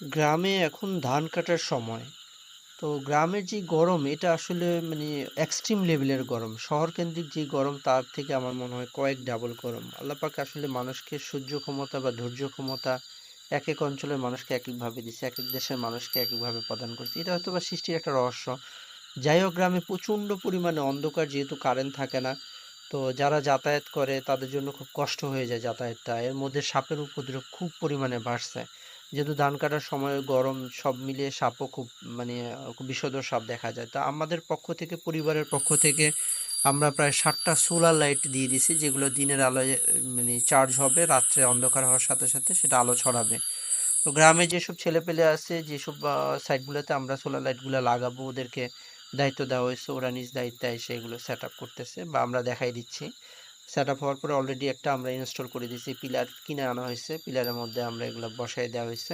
গ্রামে এখন ধান কাটার সময়। তো গ্রামের যে গরম এটা আসলে মানে এক্সট্রিম লেভেলের গরম। শহরকেন্দ্রিক যে গরম তার থেকে আমার মনে হয় কয়েক ডাবল গরম। আল্লাহ পাক আসলে মানুষকে সহ্য ক্ষমতা বা ধৈর্য ক্ষমতা এক এক অঞ্চলের মানুষকে একেকভাবে দিছে, এক দেশের মানুষকে একেকভাবে প্রদান করছে। এটা হয়তো বা সৃষ্টির একটা রহস্য। যাই হোক গ্রামে প্রচণ্ড পরিমাণে অন্ধকার যেহেতু কারেন্ট থাকে না, তো যারা যাতায়াত করে তাদের জন্য খুব কষ্ট হয়ে যায় যাতায়াতটা। এর মধ্যে সাপের উপদ্রব খুব পরিমাণে বাড়ছে। যেহেতু ধান কাটার সময় গরম সব মিলিয়ে সাপও খুব মানে বিষধর সাপ দেখা যায়। তা আমাদের পক্ষ থেকে, পরিবারের পক্ষ থেকে আমরা প্রায় ৭টা সোলার লাইট দিয়ে দিছি, যেগুলো দিনের আলোয় মানে চার্জ হবে, রাত্রে অন্ধকার হওয়ার সাথে সাথে সেটা আলো ছড়াবে। তো গ্রামে যেসব ছেলেপেলে আছে, যেসব সাইটগুলোতে আমরা সোলার লাইটগুলো লাগাবো, ওদেরকে দায়িত্ব দেওয়া হয়েছে, ওরা নিজ দায়িত্বে এসে এগুলো সেট আপ করতেছে বা আমরা দেখাই দিচ্ছি সেট আপ হওয়ার পরে অলরেডি একটা আমরা ইনস্টল করে দিয়েছি, পিলার কিনে আনা হয়েছে, পিলারের মধ্যে আমরা এগুলো বসাই দেওয়া হয়েছে।